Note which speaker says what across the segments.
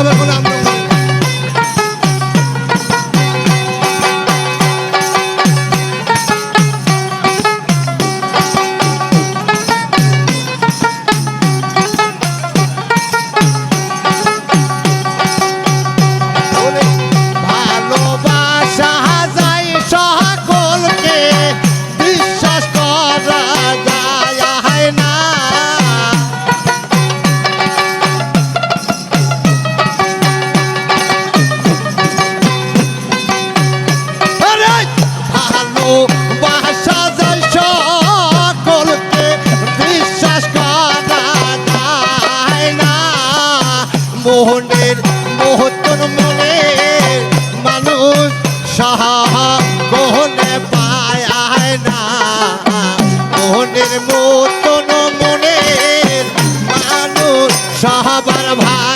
Speaker 1: abajo la mano. মোহনের মহত্তর মনে মানুষ সাহা মোহনে পায় না। মোহনের মতন মনে মানুষ সাহাবার ভাই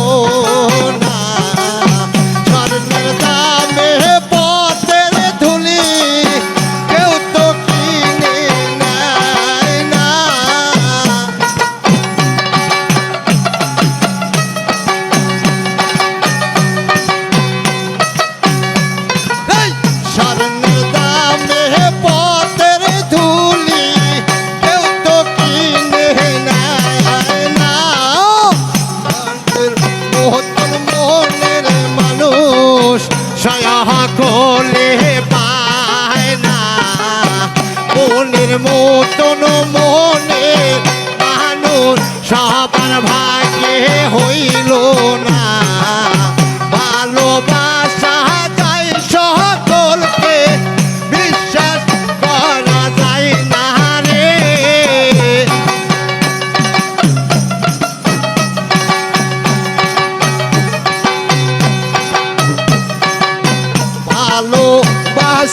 Speaker 1: ઓ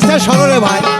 Speaker 1: আছে সরলে ভাই।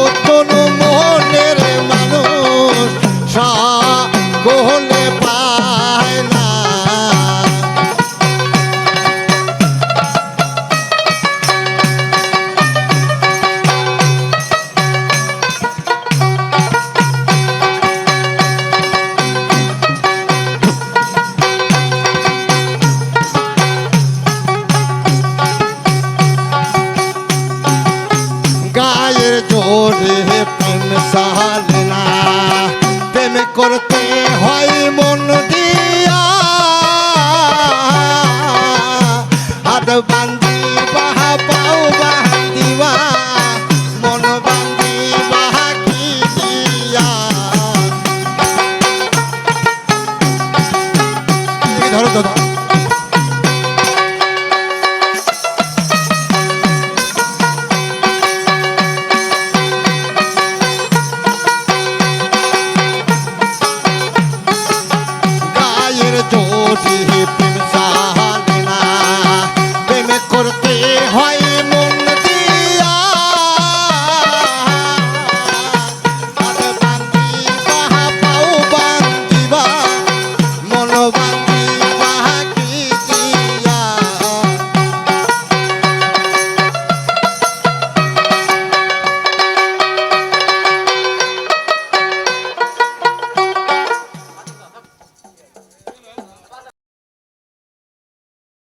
Speaker 1: মাধব বাংলা